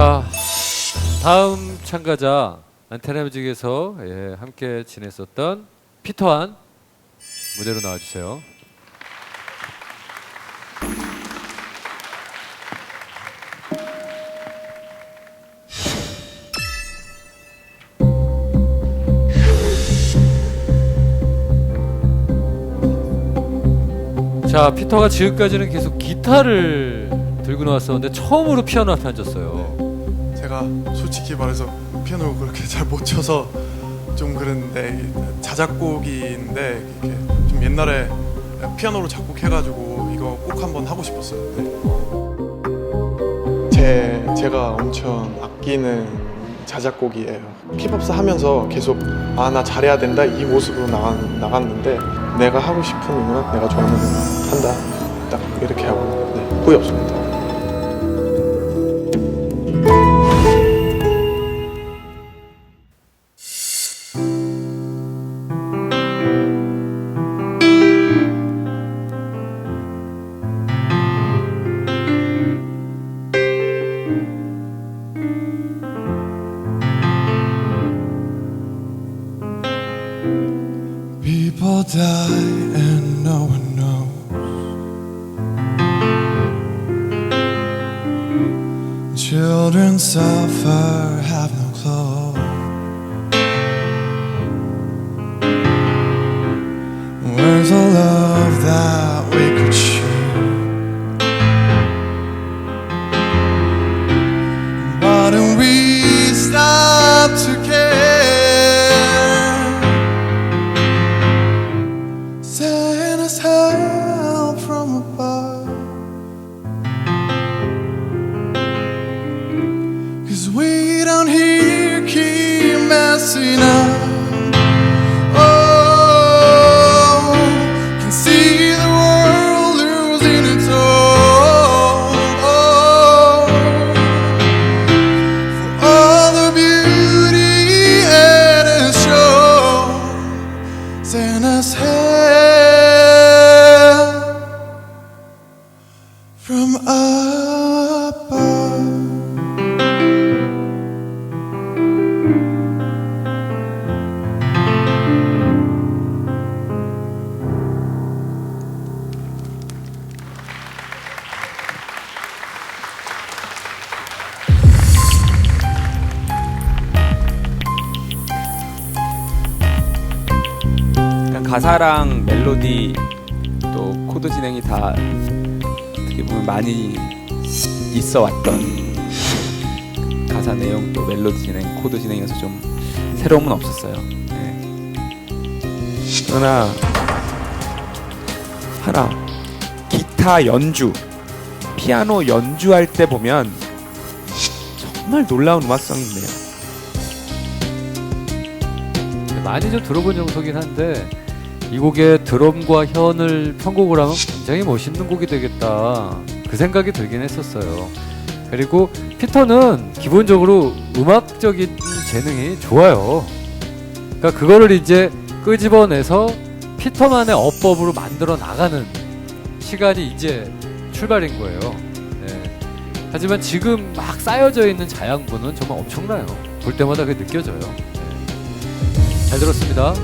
자, 다음 참가자 안테나 뮤직에서 예, 함께 지냈었던 피터한 무대로 나와주세요. 자, 피터가 지금까지는 계속 기타를 들고 나왔었는데 처음으로 피아노 앞에 앉았어요. 제가 솔직히 말해서 피아노를 그렇게 잘 못 쳐서 좀 그랬는데 자작곡인데 이렇게 좀 옛날에 피아노로 작곡해가지고 이거 꼭 한번 하고 싶었어요. 네. 제 제가 엄청 아끼는 자작곡이에요. 힙합스 하면서 계속 아 나 잘해야 된다 이 모습으로 나갔, 나갔는데 내가 하고 싶은 음악, 내가 좋아하는 음악 한다 딱 이렇게 하고 네, 후회 없습니다. People die and no one knows. Children suffer, have no keep messing. Oh, can see the world losing its hold. 가사랑 멜로디 또 코드 진행이 다 어떻게 보면 많이 있어 왔던 가사 내용 또 멜로디 진행 코드 진행에서 좀 새로움은 없었어요. 네. 그러나 하나 기타 연주 피아노 연주할 때 보면 정말 놀라운 음악성이 있네요. 많이 좀 들어본 정서긴 한데 이 곡에 드럼과 현을 편곡을 하면 굉장히 멋있는 곡이 되겠다 그 생각이 들긴 했었어요. 그리고 피터는 기본적으로 음악적인 재능이 좋아요. 그러니까 그거를 이제 끄집어내서 피터만의 어법으로 만들어 나가는 시간이 이제 출발인 거예요. 네. 하지만 지금 막 쌓여져 있는 자양분은 정말 엄청나요. 볼 때마다 그게 느껴져요. 네. 잘 들었습니다.